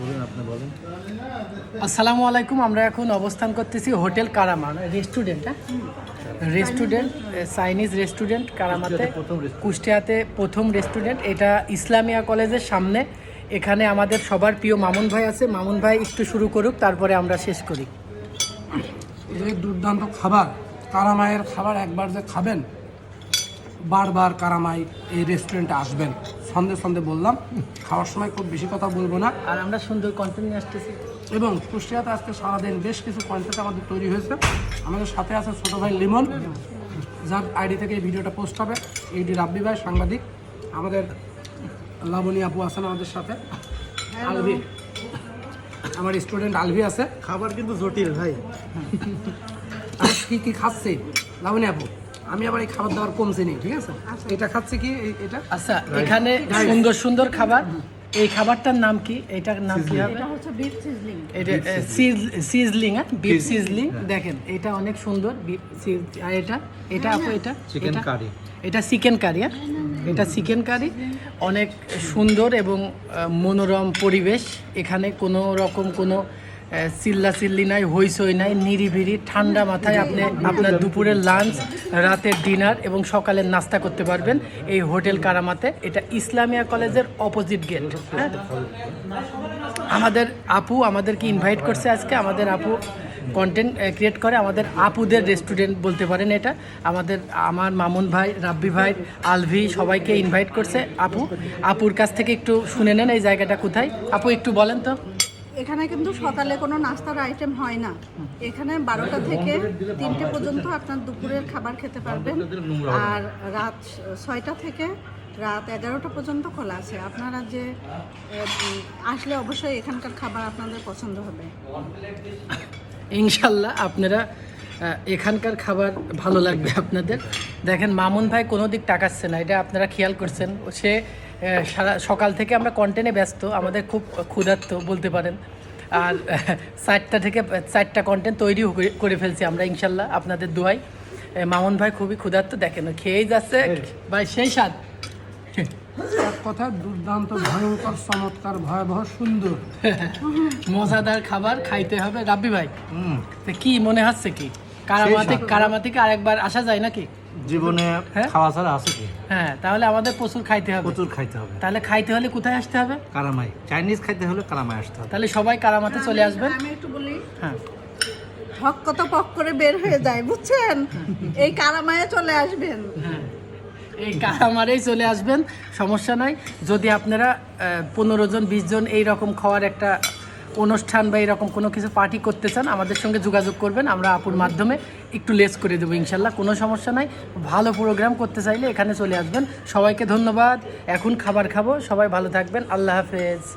বলুন আপনি বলেন। আসসালামু আলাইকুম আমরা এখন অবস্থান করতেছি হোটেল কারামা রেস্টুরেন্ট হ্যাঁ? রেস্টুরেন্ট চাইনিজ রেস্টুরেন্ট কারামাতে কুষ্টিয়াতে প্রথম restaurant। কুষ্টিয়াতে প্রথম রেস্টুরেন্ট এটা ইসলামিয়া কলেজের সামনে এখানে আমাদের সবার প্রিয় মামুন ভাই আছে। মামুন ভাই একটু শুরু করুক তারপরে আমরা শেষ করি। এই দুর্দান্ত খাবার কারামাইয়ের খাবার একবার যে খাবেন বারবার কারামাই এই রেস্টুরেন্টে আসবেন। সন্ধে সন্ধে বললাম খাওয়ার সময় খুব বেশি কথা বলব না। আর আমরা সুন্দর কন্টেন্ট নিয়ে আসতেছি। এবং কুষ্টিয়াতে আজকে সারাদিন বেশ কিছু কন্টেন্ট আমাদের তৈরি হয়েছে। আমাদের সাথে আছে ছোটো ভাই লিমন যার আইডি থেকে এই ভিডিওটা পোস্ট হবে। এইডি রাব্বি ভাই সাংবাদিক। আমাদের লাবণী আপু আছেন আমাদের সাথে। আলভি আমার স্টুডেন্ট আলভি আছে। খাবার কিন্তু জটিল ভাই। আমি কি কি খাচ্ছে? লাবণী আপু। আমি আবার এই খাবার দাবার কম চিনি ঠিক আছে? এটা খাচ্ছি কি এটা? আচ্ছা এখানে সুন্দর সুন্দর খাবার। এই খাবারটার নাম কি? এটার নাম কি হবে? এটা হচ্ছে বিফ সিজলিং এটা সিজলিং হ্যাঁ? বিফ সিজলিং দেখেন এটা অনেক সুন্দর। Beef আর এটা? এটা আপু এটা? চিকেন? কারি এটা চিকেন কারি হ্যাঁ? এটা চিকেন কারি অনেক সুন্দর এবং মনোরম পরিবেশ। এখানে কোনো রকম কোনো চিল্লা চিল্লি নাই হইচই নাই, নিরিবিরি, ঠান্ডা মাথায় আপনি আপনার দুপুরের লাঞ্চ রাতের ডিনার এবং সকালের নাস্তা করতে পারবেন। এই হোটেল কারামাতে, এটা ইসলামিয়া কলেজের অপোজিট গেট হ্যাঁ? আমাদের আপু আমাদেরকে ইনভাইট করছে আজকে। আমাদের আপু কন্টেন্ট ক্রিয়েট করে। আমাদের আপুদের রেস্টুরেন্ট বলতে পারেন এটা। আমাদের, আমার মামুন ভাই, রাব্বি ভাই, আলভি সবাইকে ইনভাইট করছে। আপু, আপুর কাছ থেকে একটু শুনে নেন এই জায়গাটা কোথায়। আপু, একটু বলেন তো। এখানে কিন্তু সকালে কোনো নাস্তার আইটেম হয় না। এখানে বারোটা থেকে তিনটে পর্যন্ত আপনার দুপুরের খাবার খেতে পারবেন। আর রাত ছয়টা থেকে রাত এগারোটা পর্যন্ত খোলা আছে। আপনারা যে আসলে অবশ্যই এখানকার খাবার আপনাদের পছন্দ হবে। ইনশাল্লাহ আপনারা এখানকার খাবার ভালো লাগবে আপনাদের। দেখেন, মামুন ভাই কোনো দিক টাকাচ্ছে না। এটা আপনারা খেয়াল করছেন। সে সারা সকাল থেকে আমরা কন্টেন্টে ব্যস্ত আমাদের খুব ক্ষুধার্ত বলতে পারেন। আর চারটা থেকে চারটা কন্টেন্ট তৈরি করে ফেলছি আমরা ইনশাল্লাহ আপনাদের দোয়াই মামুন ভাই খুবই ক্ষুধার্ত দেখেন খেয়েই যাচ্ছে। ভাই সেই স্বাদ। এক কথা দুর্দান্ত ভয়ঙ্কর চমৎকার ভয়াবহ সুন্দর। মজাদার খাবার খাইতে হবে। রাব্বি ভাই কি মনে হচ্ছে কি? কারামাতে কারামাতিকে আরেকবার আসা যায় নাকি? জীবনে হ্যাঁ? খাওয়া ছাড়া আছে কি? হ্যাঁ তাহলে আমাদের প্রচুর খাইতে হবে। প্রচুর খাইতে হবে। তাহলে খাইতে হলে কোথায় আসতে হবে? কারামাই। চাইনিজ খাইতে হলে কারামাই আসতে হবে। তাহলে সবাই কারামাতে চলে আসবেন। আমি একটু বলি। হ্যাঁ। হক কত পক করে বের হয়ে যায় বুঝছেন? এই কারামায়ে চলে আসবেন। হ্যাঁ। এই কারামারেই চলে আসবেন সমস্যা নাই। যদি আপনারা পনেরো জন বিশ জন এইরকম খাওয়ার একটা অনুষ্ঠান বা এরকম কোনো কিছু পার্টি করতে চান, আমাদের সঙ্গে যোগাযোগ করবেন। আমরা আপুর মাধ্যমে একটু লেস করে দেবো, ইনশাল্লাহ। কোনো সমস্যা নাই। ভালো প্রোগ্রাম করতে চাইলে এখানে চলে আসবেন। সবাইকে ধন্যবাদ। এখন খাবার খাব। সবাই ভালো থাকবেন। আল্লাহ হাফেজ।